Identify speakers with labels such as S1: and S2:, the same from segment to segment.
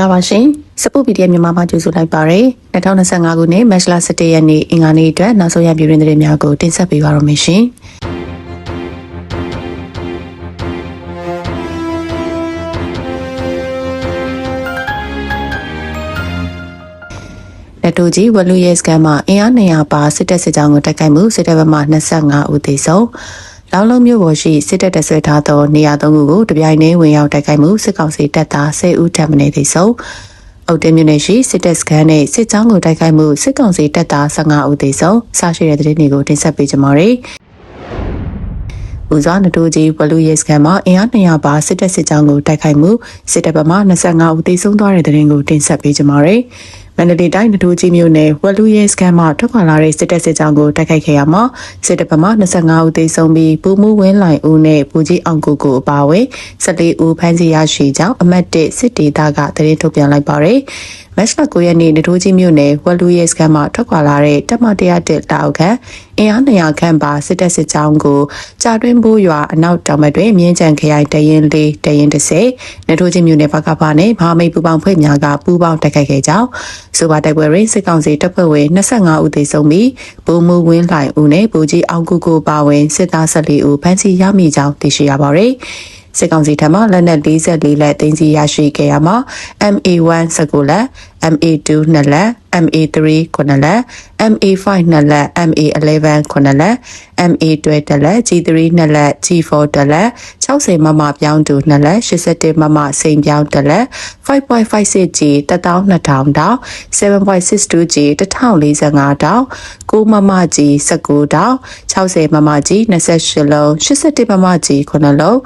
S1: ္ဂလာပါရှင်စပုတ် PDF မြန်မာမှာကြိုဆိုလိုက်ပါရယ်2025ခုနှစ်မတ်လ17ရက်နေ့အင်္ဂါနေ့အတွက်နောက်ဆုံးရပြည်တွင်သတင်းများကိုတင်ဆက်ပေးပါရမရှင်လက်တူကြီးဝလူရဲစကန်မှာအင်အား200ပါစစ်တပ်စစ်ကြောင်းကိုတိုက်ခိုက်မှုစစ်တပ်ဘက်မှ25ဦးသေဆုံး လောင်လုံးမြို့ပေါ်ရှိစစ်တပ်တဆွဲထားသောနေရာသုံးခုကိုတပြိုင်တည်းဝင်ရောက်တိုက်ခိုက်မှုစစ်ကောင်စီတပ်သား10ဦးထပ်မံသေဆုံးအုတ်တဲမြို့နယ်ရှိစစ်တပ်စခန်းနဲ့စစ်ကြောင်းကိုတိုက်ခိုက်မှုစစ်ကောင်စီတပ်သား15ဦးသေဆုံးစရှိတဲ့သတင်းတွေကိုတင်ဆက်ပေးကြပါမယ်။ဦးစွာနတိုးကြီးဘလူးရဲစကန်မှာအင်အား200ပါစစ်တပ်စစ်ကြောင်းကိုတိုက်ခိုက်မှုစစ်တပ်ဘက်မှ25ဦးသေဆုံးသွားတဲ့သတင်းကိုတင်ဆက်ပေးကြပါမယ်။ မန္တလေးတိုင်းနတိုးကြီးမြို့နယ်ဝက်လူရဲစကန်မှာထွက်ခွာလာတဲ့စစ်တပ်စစ်ကြောင်းကိုတိုက်ခိုက်ခဲ့ရမှာစစ်တပ်ဘက်မှ25ဦးသေဆုံးပြီးပူမှုဝင်းလိုင်ဦးနဲ့ပူကြီးအောင်ကိုကိုအပါအဝင်14ဦးဖမ်းဆီးရရှိကြောင်းအမတ်1စစ်ဒေသကသတင်းထုတ်ပြန်လိုက်ပါတယ်။မတ်လ9ရက်နေ့နတိုးကြီးမြို့နယ်ဝက်လူရဲစကန်မှာထွက်ခွာလာတဲ့တပ်မ101လက်အောက်ခံအင်အား200ခန့်ပါစစ်တပ်စစ်ကြောင်းကိုကြာတွင်းဘိုးရွာအနောက်တောင်ဘက်တွင်မြင်းကြံခရိုင်တရင်လေးတရင်30နထိုးချင်းမြို့နယ်ဘက်ကပါနဲ့မဟာမိတ်ပူပေါင်းဖွဲ့များကပူးပေါင်းတိုက်ခိုက်ခဲ့ကြောင်းဆိုပါတိုက်ပွဲတွင်စစ်ကောင်စီတပ်ဖွဲ့ဝင်25ဦးသေဆုံးပြီးဗိုလ်မှူးဝင်းလှိုင်ဦးနဲ့ဗိုလ်ကြီးအောင်ကိုကိုပါဝင်စစ်သား14ဦးဖမ်းဆီးရမိကြောင်းသိရှိရပါသည် စစ်ကောင်စီထံမှလက်နက်44လက်တင်စီရရှိခဲ့ရမှာ MA1 19လက် MA2 နှစ်လက် MA3 9လက် MA5 နှစ်လက် MA11 9လက် MA12 တစ်လက် G3 နှစ်လက် G4 တစ်လက်60မမပြောင်းတူနှစ်လက်81မမစိန်ပြောင်းတစ်လက် 5.56G 12000တောင် 7.62G 1045တောင်9မမ G 19တောင်60မမ G 28လုံး81မမ G 9လုံး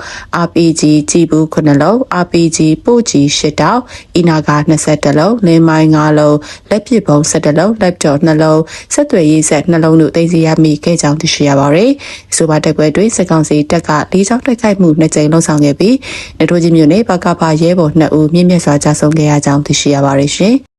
S1: RPG ကြီးဘူး9လုံး RPG ပို့ G 10တောင်အီနာက20လုံးလင်းမိုင်း9လုံးလက်ပစ်ပုံ17လုံး laptop 2လုံးဆက်သွယ်ရေးဆက်2လုံးတို့တင်စီရမိခဲ့ကြောင်းသိရှိရပါတယ်။ဆိုပါတက်ပွဲတွင်စစ်ကောင်စီတပ်ကလေးချောင်းတိုက်ခိုက်မှုနှစ်ကြိမ်လှုံ့ဆော်ခဲ့ပြီးနေထိုးကြီးမြို့နယ်ပကဖရဲဘော်2ဦးမြင့်မြတ်စွာကြာဆုံးခဲ့ရကြောင်းသိရှိရပါတယ်ရှင်။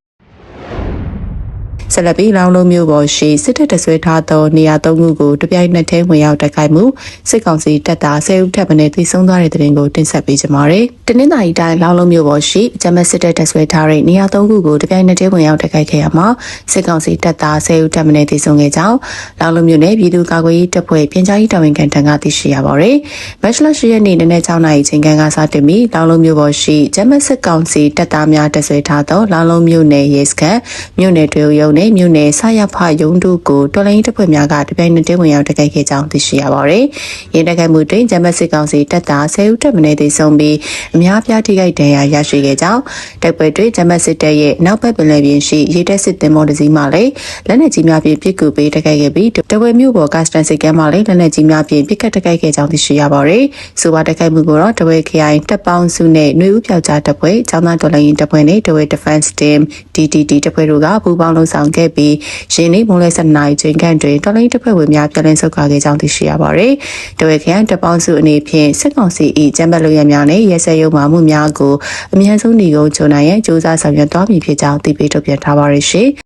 S1: ဆက်လက်ပြီးလောင်လုံးမျိုးပေါ်ရှိစစ်တပ်တဆွဲထားသောနေရာသုံးခုကိုတပြိုင်နက်တည်းဝင်ရောက်တိုက်ခိုက်မှုစစ်ကောင်စီတပ်သားဆယ်ဦးထပ်မံထိဆုံးသွားတဲ့တဲ့တင်ကိုတင်ဆက်ပေးကြပါမယ်။တနင်္သာရီတိုင်းလောင်လုံးမျိုးပေါ်ရှိဂျမတ်စစ်တပ်တဆွဲထားတဲ့နေရာသုံးခုကိုတပြိုင်နက်တည်းဝင်ရောက်တိုက်ခိုက်ခဲ့ရမှာစစ်ကောင်စီတပ်သားဆယ်ဦးထပ်မံထိဆုံးခဲ့ကြောင်းလောင်လုံးမျိုးနယ်ပြည်သူ့ကာကွယ်ရေးတပ်ဖွဲ့ပြင်ကြားရေးတာဝန်ခံထံကသိရှိရပါရယ်။မတ်လ10ရက်နေ့နနက်6နာရီချိန်ကစတင်ပြီးလောင်လုံးမျိုးပေါ်ရှိဂျမတ်စစ်ကောင်စီတပ်သားများတဆွဲထားသောလောင်လုံးမျိုးနယ်ရဲစခန်းမြို့နယ်တွေရုံနဲ့မြို့နယ်ဆရဖရုံးတို့ကိုတော်လိုင်းတပ်ဖွဲ့များကတပြိုင်နက်တည်းဝင်ရောက်တိုက်ခိုက်ခဲ့ကြောင်းသိရှိရပါရယ်။ရင်းတိုက်ခိုက်မှုတွင်ဂျမတ်စစ်ကောင်စီတပ်သား10ဦးထပ်မံသေဆုံးပြီးအများပြားထိခိုက်ဒဏ်ရာရရှိခဲ့ကြောင်းတိုက်ပွဲတွင်ဂျမတ်စစ်တပ်ရဲ့နောက်ဘက်ပင်လယ်ပြင်ရှိရေတပ်စစ်သင်္ဘောတစ်စီးမှလည်းလက်နက်ကြီးများဖြင့်ပစ်ကူပေးတိုက်ခိုက်ခဲ့ပြီးတဝဲမြို့ပေါ်ကစတန်စစ်ကမ်းမှလည်းလက်နက်ကြီးများဖြင့်ပစ်ခတ်တိုက်ခိုက်ခဲ့ကြောင်းသိရှိရပါရယ်။ဆိုပါတိုက်ခိုက်မှုကိုတော့တဝဲခရိုင်တပ်ပေါင်းစုနဲ့နှွေဦးပြောက်ကြားတပ်ဖွဲ့၊ចောင်းသားတော်လိုင်းရင်တပ်ဖွဲ့နဲ့တဝဲ Defense Team DTT တပ်ဖွဲ့တို့ကပူးပေါင်းလှုံ့ဆော်ခဲ့ပြီးရင်းနှီးမုံလဲဆက်နိုင်ချိန်ခန့်တွင်တော်လိုင်းတပ်ဖွဲ့ဝင်များပြည်လည်ဆုတ်ခွာခဲ့ကြောင်းသိရှိရပါရယ်။တဝဲခရိုင်တပ်ပေါင်းစုအနေဖြင့်စစ်ကောင်စီ၏ကျမ်းပတ်လူရများနဲ့ရဲစဲရုံမှမှုများကိုအမြန်ဆုံးညီကုန်းချုံနိုင်ရန်စ조사ဆောင်ရွက်သွားမည်ဖြစ်ကြောင်းသိပေးထုတ်ပြန်ထားပါရရှင်။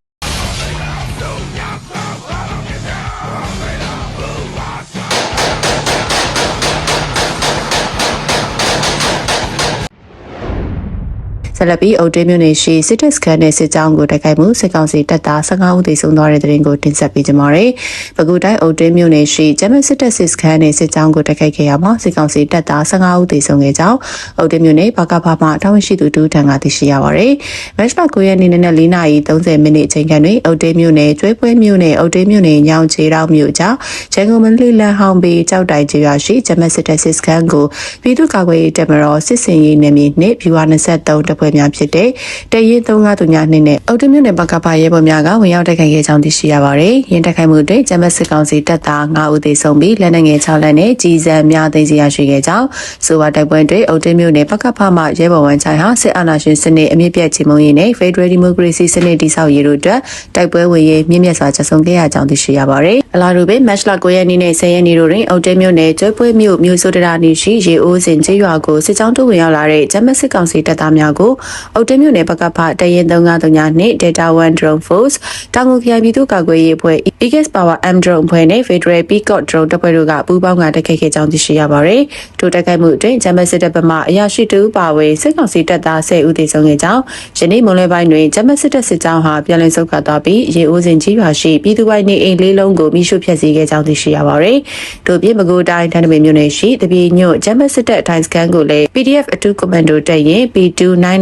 S1: ဆက်လက်ပြီးအုတ်တေးမြို့နယ်ရှိစစ်တပ်စခန်းနဲ့စစ်ကြောင်းကိုတိုက်ခိုက်မှုစစ်ကောင်စီတပ်သား15ဦးသေဆုံးသွားတဲ့တဲ့ရင်ကိုတင်ဆက်ပေးကြပါမယ်။ပဲခူးတိုင်းအုတ်တေးမြို့နယ်ရှိဂျမတ်စစ်တပ်စစ်စခန်းနဲ့စစ်ကြောင်းကိုတိုက်ခိုက်ခဲ့ရမှာစစ်ကောင်စီတပ်သား15ဦးသေဆုံးခဲ့ကြောင်းအုတ်တေးမြို့နယ်ဘကဖာမှတာဝန်ရှိသူတူထံကသိရှိရပါမယ်။မတ်လ9ရက်နေ့နဲ့4နာရီ30မိနစ်အချိန်ခန့်တွင်အုတ်တေးမြို့နယ်ကျွဲပွဲမြို့နယ်အုတ်တေးမြို့နယ်ညောင်ချေတောင်မြို့ကြားရန်ကုန်မန္တလေးလမ်းဟောင်းဘေးကြောက်တိုင်ကျေးရွာရှိဂျမတ်စစ်တပ်စစ်စခန်းကိုပြည်သူ့ကာကွယ်ရေးတပ်မတော်စစ်စင်ရေးနယ်မြေနှင့် viewer 23တပ်ဖွဲ့ဖွဲ့များဖြစ်တဲ့တရင်352နှစ်နဲ့အုတ်တမြို့နယ်ဘကပါရဲဘော်များကဝင်ရောက်တိုက်ခိုက်ခဲ့ကြောင်းသိရှိရပါတယ်။ရင်းတိုက်ခိုက်မှုတွင်ဂျမတ်စစ်ကောင်စီတပ်သား9ဦးသေဆုံးပြီးလက်နက်ငယ်6လက်နဲ့ကြီးစံများသိမ်းဆီးရရှိခဲ့ကြောင်းဆိုပါတိုက်ပွဲတွင်အုတ်တမြို့နယ်ဘကဖမှရဲဘော်ဝန်ချိုင်ဟာစစ်အာဏာရှင်စနစ်အမြင့်ပြတ်ချေမှုန်းရေးနဲ့ Federal Democracy စနစ်တည်ဆောက်ရေးတို့အတွက်တိုက်ပွဲဝင်ရေးမြင့်မြတ်စွာချက်ဆုံးခဲ့ရကြောင်းသိရှိရပါတယ်။အလားတူပဲ Match လ9ရက်နေ့နဲ့10ရက်နေ့တို့တွင်အုတ်တမြို့နယ်ကျွဲပွဲမြို့မြို့စိုးတရာနေရှိရေအိုးစင်ကျေးရွာကိုစစ်ကြောင်းတိုးဝင်ရောက်လာတဲ့ဂျမတ်စစ်ကောင်စီတပ်သားများကိုအုတ်တမြို့နယ်ပကဖတရင်3939နဲ့ Data 1 Drone Force တောင်ငူခရိုင်ပြည်သူ့ကာကွယ်ရေးအဖွဲ့ Aegis Power M Drone အဖွဲ့နဲ့ Federal Peacock Drone တပ်ဖွဲ့တို့ကပူးပေါင်းကတိုက်ခိုက်ခဲ့ကြောင်းသိရှိရပါတယ်။ထိုတိုက်ခိုက်မှုအတွင်းဂျမတ်စစ်တပ်ဘက်မှအရာရှိတူပါဝင်စစ်ကောင်စီတပ်သား10ဦးသေဆုံးခဲ့ကြောင်းယနေ့မွန်လွဲပိုင်းတွင်ဂျမတ်စစ်တပ်စစ်ကြောင်းဟာပြန်လည်ဆုတ်ခွာသွားပြီးရေအိုးစင်ကြီးရွာရှိပြည်သူ့ပိုင်နေအိမ်လေးလုံးကိုမိရှုဖျက်ဆီးခဲ့ကြောင်းသိရှိရပါတယ်။ထို့ပြင်မကွေးတိုင်းတန်တပင်မြို့နယ်ရှိတပီညွတ်ဂျမတ်စစ်တပ်အတိုင်းစကန်ကိုလည်း PDF အထူးကွန်မန်ဒိုတပ်ရင်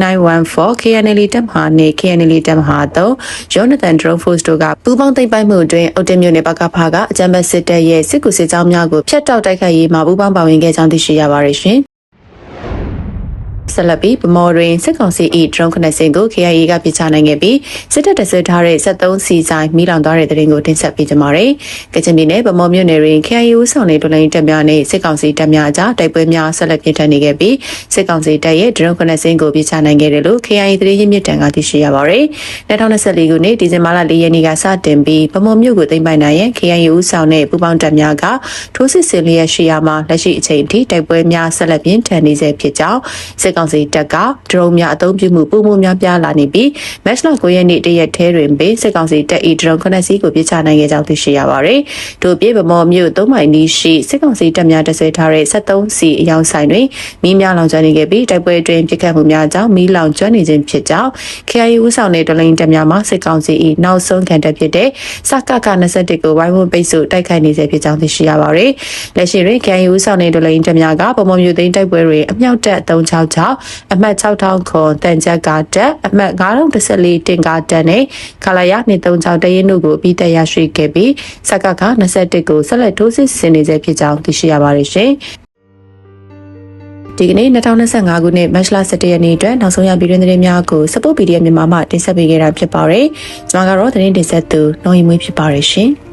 S1: P29914 KNL တပ်မဟာနဲ့ KNL တပ်မဟာ3 Jonathan Drone Force တို့ကပူးပေါင်းသိမ်းပိုက်မှုအတွင်းအုတ်တမြို့နယ်ပကဖကအကြမ်းဖက်စစ်တပ်ရဲ့စစ်ကူစစ်ကြောင်းများကိုဖျက်တောက်တိုက်ခိုက်ရေးမှာပူးပေါင်းပါဝင်ခဲ့ကြောင်းသိရှိရပါတယ်ရှင်။ ဆက်လက်ပြီးဗမော်တွင်စစ်ကောင်စီ၏ဒရုန်းခနက်စင်ကို KIA ကပြချနိုင်ခဲ့ပြီးစစ်တပ်တဆွထားတဲ့73စီဆိုင်မိလောင်သွားတဲ့တဲ့ရင်ကိုတင်ဆက်ပေးကြပါမယ်။ကချင်ပြည်နယ်ဗမော်မြို့နယ်တွင် KIA ဦးဆောင်တဲ့ဒလိုင်းတပ်များနဲ့စစ်ကောင်စီတပ်များအကြားတိုက်ပွဲများဆက်လက်ပြင်းထန်နေခဲ့ပြီးစစ်ကောင်စီတပ်ရဲ့ဒရုန်းခနက်စင်ကိုပြချနိုင်ခဲ့တယ်လို့ KIA သတင်းရင်းမြစ်တန်ကသိရှိရပါတယ်။2024ခုနှစ်ဒီဇင်ဘာလ4ရက်နေ့ကစတင်ပြီးဗမော်မြို့ကိုသိမ်းပိုက်နိုင်ရန် KIA ဦးဆောင်တဲ့ပူးပေါင်းတပ်များကထိုးစစ်ဆင်လျက်ရှိရာမှာလက်ရှိအချိန်ထိတိုက်ပွဲများဆက်လက်ပြင်းထန်နေဆဲဖြစ်ကြောင်းစစ်ကောင်စီတပ်ကဒရုန်းများအသုံးပြုမှုပုံမှုများပြားလာနေပြီးမက်ချ်လ9ရက်နေ့တရက်ထဲတွင်ပင်စစ်ကောင်စီတပ်၏ဒရုန်းခနက်စီးကိုပြချနိုင်ခဲ့ကြောင်းသိရှိရပါတယ်။ထို့ပြင်ဗမော်မြို့၃မိုင်နီးရှိစစ်ကောင်စီတပ်များတဆွဲထားတဲ့73စီအယောင်ဆိုင်တွင်မီးများလောင်ကျွမ်းနေခဲ့ပြီးတိုက်ပွဲအတွင်းပြစ်ခတ်မှုများကြောင့်မီးလောင်ကျွမ်းနေခြင်းဖြစ်ကြောင်း KIA ဦးဆောင်တဲ့ဒလိုင်းတပ်များမှစစ်ကောင်စီ၏နောက်ဆုံးခံတပ်ဖြစ်တဲ့စကက21ကိုဝိုင်းဝန်းပိတ်ဆို့တိုက်ခိုက်နေစေဖြစ်ကြောင်းသိရှိရပါတယ်။လက်ရှိတွင် KIA ဦးဆောင်တဲ့ဒလိုင်းတပ်များကဗမော်မြို့သိမ်းတိုက်ပွဲတွင်အမြောက်တပ်366အမှတ်6000ခွန်တန်ချက်ကတက်အမှတ်9014တင်ကားတက်နဲ့ခလာရ236တရင်တို့ကိုပြီးတက်ရရှိခဲ့ပြီးစကက21ကိုဆက်လက်ထိုးစစ်ဆင်နေစေဖြစ်ကြောင်းသိရှိရပါတယ်ရှင်။ဒီကနေ့2025ခုနှစ်မတ်လ17ရက်နေ့အတွက်နောက်ဆုံးရပြည်တွင်းသတင်းများကို Support PDF မြန်မာမှတင်ဆက်ပေးခဲ့တာဖြစ်ပါတယ်။ကျွန်မကတော့သတင်းတင်ဆက်သူနှော်ရီမွေးဖြစ်ပါတယ်ရှင်။